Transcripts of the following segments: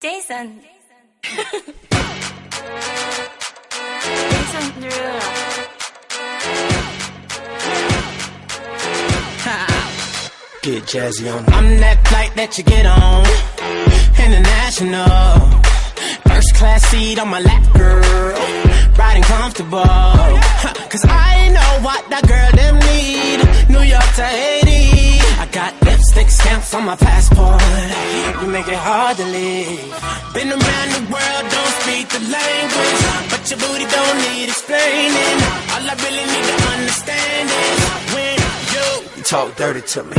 Jason. Jason Derulo. Get jazzy on I'm that flight that you get on. International. First class seat on my lap, girl. Riding comfortable. Cause I know what that girl them need. New York to Haiti. Stamps on my passport. You make it hard to leave. Been around the world, don't speak the language. But your booty don't need explaining. All I really need to understand is when you You talk dirty to me.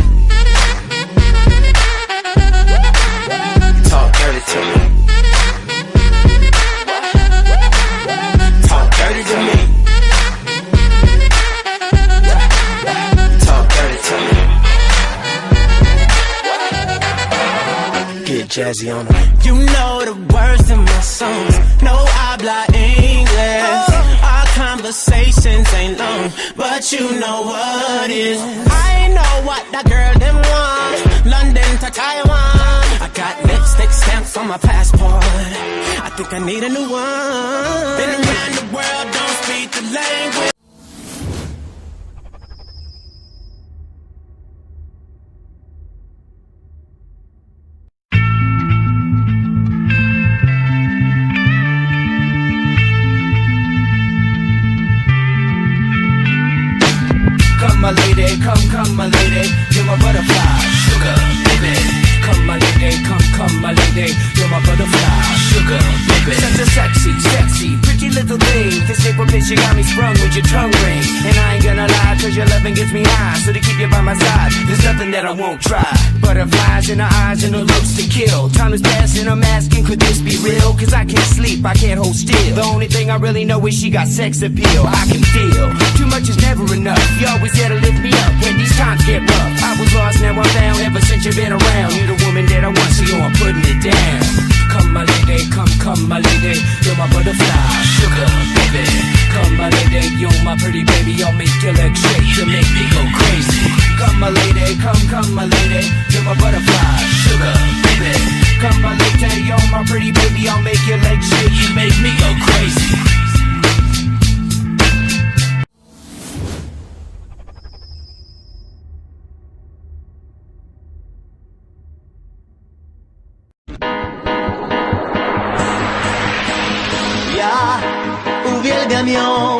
You talk dirty to me. Jazzy on them. You know the words in my songs. No I habla English. Oh. Our conversations ain't long, but you know what is. I know what that girl them want. London to Taiwan. I got lipstick stamps on my passport. I think I need a new one. Been around the world, don't speak the language. Sprung with your tongue ring. And I ain't gonna lie, cause your loving gets me high. So to keep you by my side, there's nothing that I won't try. Butterflies in her eyes and her looks to kill. Time is passing, I'm asking, could this be real? Cause I can't sleep, I can't hold still. The only thing I really know is she got sex appeal. I can feel too much is never enough. You always there to lift me up when these times get rough. I was lost, now I'm found. Ever since you've been around, you're the woman that I want, so I'm putting it down. Pretty baby. I'll make your legs shake, you make me go crazy. Come, my lady, come, come, my lady. You're my butterfly, sugar, baby. Come, my lady, you're my pretty baby. I'll make your legs shake, you make me go crazy. Uwielbiam ją,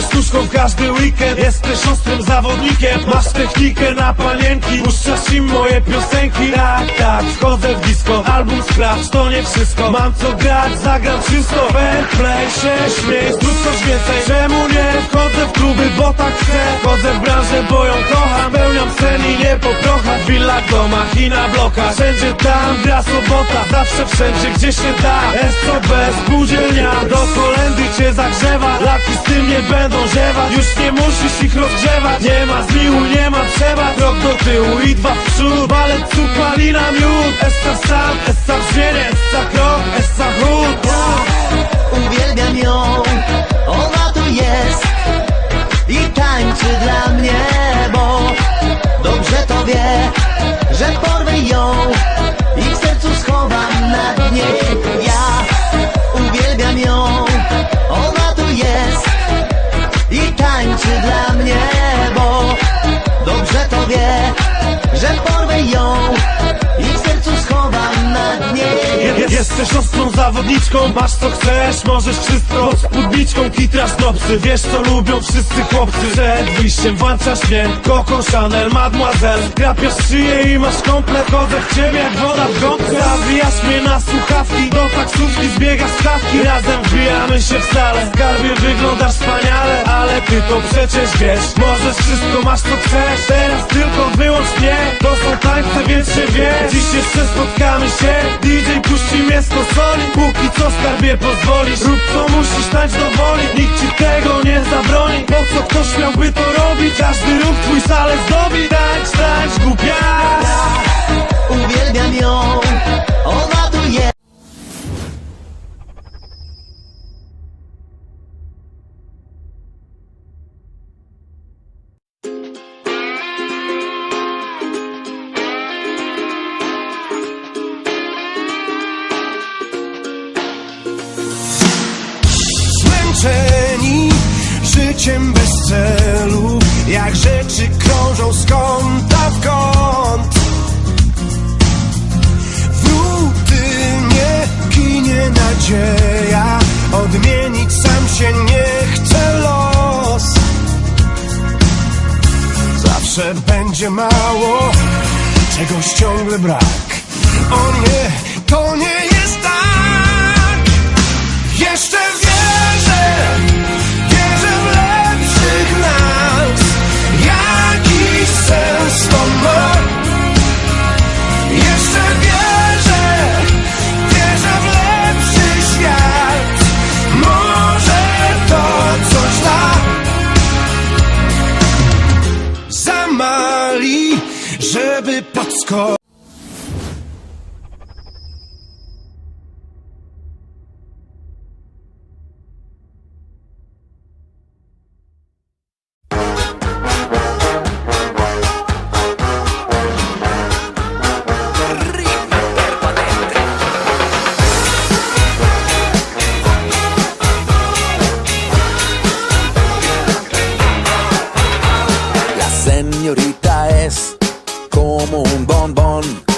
Lubię sztuczką każdy weekend. Jesteś ostrym zawodnikiem. Masz technikę na panienki. Puszczasz im moje piosenki. Tak, tak, wchodzę w disco. Album scratch, to nie wszystko. Mam co grać, zagram wszystko. Fair play, się śmiej, coś więcej. Czemu nie? Wchodzę w kluby, bo tak chcę? Wchodzę w branżę, bo ją kocham. Pełniam sen i nie po prochach W willach, domach i na blokach. Wszędzie tam gra sobota. Zawsze wszędzie, gdzie się da. SOB, spółdzielnia. Do kolendy cię zagrzewa nie będą ziewać. Już nie musisz ich rozgrzewać. Nie ma zmiłu, nie ma trzeba. Krok do tyłu i dwa w przód. Balet, cud, malina, miód. Essa sam, essa brzmienie Essa krok, essa chód. Uwielbiam ją, ona tu jest i tańczy dla mnie, bo dobrze to wie, że porwę ją Jesteś ostrą zawodniczką, masz co chcesz, możesz wszystko. Pod spódniczką kitrasz nopsy, wiesz co lubią wszyscy chłopcy Przed wyjściem włączasz mnie, Coco Chanel, Mademoiselle. Krapiasz szyję i masz komplet, chodzę w ciebie jak woda w gąbce. Zawijasz mnie na słuchawki, do taksówki zbiegasz stawki. Razem wbijamy się w salę, skarbie wyglądasz wspaniale Ale ty to przecież wiesz, możesz wszystko, masz co chcesz Teraz tylko wyłącz mnie, to są tańce, więc się wie Dziś jeszcze spotkamy się, DJ puści mnie z konsoli Póki co skarbie pozwolisz, rób co musisz, tańcz do woli. Nikt ci tego nie zabroni, po co ktoś miałby to robić? Każdy ruch twój salę zdobi, życiem bez celu Jak rzeczy krążą z kąta w kąt W rutynie ginie nadzieja Odmienić sam się nie chce los. Zawsze będzie mało Czegoś ciągle brak. O nie, to nie żeby podskoczyć señorita hormone bonbon.